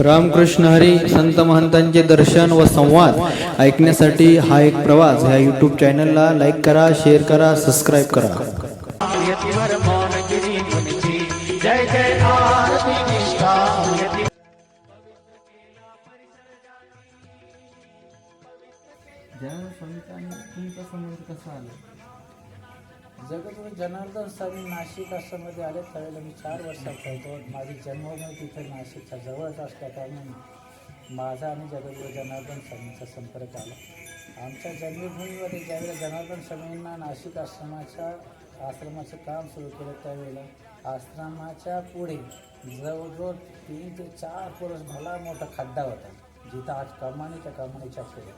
रामकृष्ण हरी संत महंतांचे दर्शन व संवाद ऐकण्यासाठी हा एक प्रवास. ह्या युट्यूब चॅनलला लाईक करा शेअर करा सबस्क्राईब करा. ज्या संतांनी तुमचा संबंध कसा आला? जगद्गुरु जनार्दन स्वामी नाशिक आश्रममध्ये आले. त्यावेळेला मी चार वर्षाचा होतो माझी जन्मभूमी तिथे नाशिकच्या जवळच असल्याकारणाने माझा आणि जगद्गुरु जनार्दन स्वामींचा संपर्क आला. आमच्या जन्मभूमीमध्ये ज्यावेळेला जनार्दन स्वामींना नाशिक आश्रमाच्या आश्रमाचं काम सुरू केलं त्यावेळेला आश्रमाच्या पुढे जवळजवळ तीन ते चार पुरुष भला मोठा खड्डा होता. जिथं आज कमानीच्या कमानीच्या पुढे.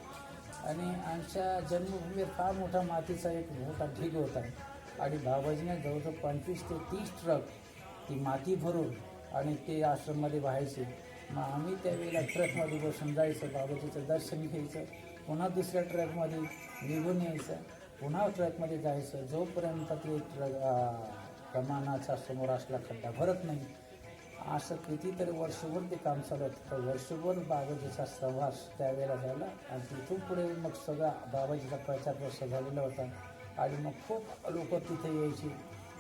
आणि आमच्या जन्मभूमीवर फार मोठा मातीचा एक मोठा ढीग होता. आणि बाबाजीने जवळजवळ पंचवीस ते तीस ट्रक ती माती भरून आणि ते आश्रममध्ये व्हायचे. मग आम्ही त्यावेळेला ट्रकमध्ये बसून जायचं बाबाजीचं दर्शन घ्यायचं. पुन्हा दुसऱ्या ट्रकमध्ये निघून यायचं. पुन्हा ट्रकमध्ये जायचं. जोपर्यंत ते ट्रक प्रमाणाचा समोर असला खड्डा भरत नाही असं कितीतरी वर्षभर ते काम चालू होतं. तर वर्षभर बाबाजीचा सहवास त्यावेळेला झाला आणि तिथून पुढे मग सगळा बाबाजीचा प्रचार प्रसार झालेला होता. आणि मग खूप लोक तिथे यायची.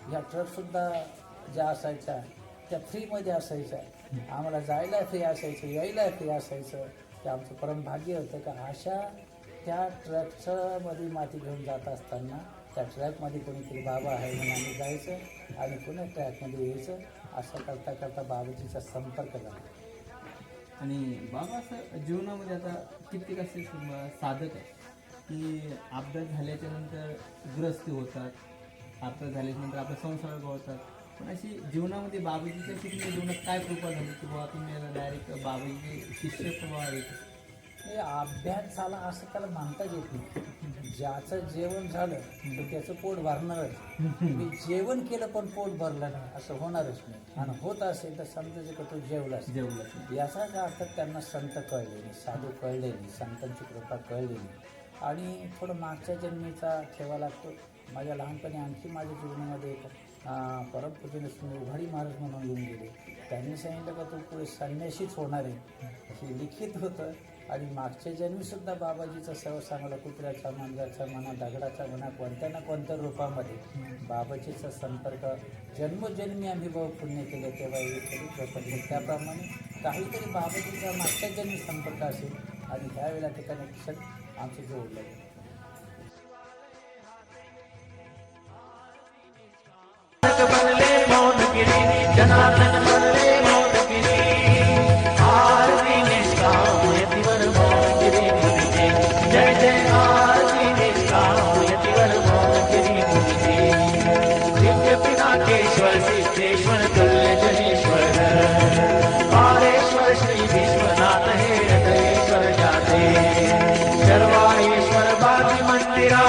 ह्या ट्रकसुद्धा ज्या असायच्या त्या फ्रीमध्ये असायच्या. आम्हाला जायला फ्री असायचं यायला फ्री असायचं. ते आमचं परमभाग्य होतं का अशा त्या ट्रकच्यामध्ये माती घेऊन जात असताना त्या ट्रॅकमध्ये कोणीतरी बाबा आहे म्हणून आम्ही जायचं आणि पुन्हा ट्रॅकमध्ये यायचं. असं करता करता बाबाजीचा संपर्क झाला. आणि बाबा असं जीवनामध्ये आता कित्येक असे साधक आहे की अपघात झाल्याच्यानंतर ग्रस्ती होतात अपघात झाल्याच्यानंतर आपला संसार गळतात. पण अशी जीवनामध्ये बाबाजीच्या अशी जीवनात काय कृपा झाली की बाबा तुम्ही डायरेक्ट बाबाजी शिष्य प्रभाव हे अभ्यास झाला असं त्याला म्हणताच येत नाही. ज्याचं जेवण झालं तर त्याचं पोट भरणारच. मी जेवण केलं पण पोट भरलं नाही असं होणारच नाही. आणि होत असेल तर समजायचं का तो जेवलाच जेवलं याचाच अर्थ त्यांना संत कळले नाही साधू कळले नाही संतांची कृपा कळली नाही. आणि थोडं मागच्या जन्मीचा ठेवा लागतो. माझ्या लहानपणी आणखी माझ्या जीवनामध्ये एक परमपूजन उघाडी महाराज म्हणून येऊन गेले. त्यांनी सांगितलं का तू पुढे संन्याशीच होणार आहे. हे लिखित होतं. आणि मागच्या जन्मीसुद्धा बाबाजीचा सेवा सांगला कुत्र्याच्या मांजराच्या म्हणा दगडाच्या म्हणा कोणत्या ना कोणत्या रूपामध्ये बाबाजीचा संपर्क जन्मोजन्मी आम्ही भाऊ पुण्य केले तेव्हा प्रपंच. त्याप्रमाणे काहीतरी बाबाजीचा मागच्या जन्मी संपर्क असेल आणि त्यावेळेला ते कनेक्शन आमचं जोडलं. गेलं जनार्दन सर्वाईश्वर बाजी मंदिरा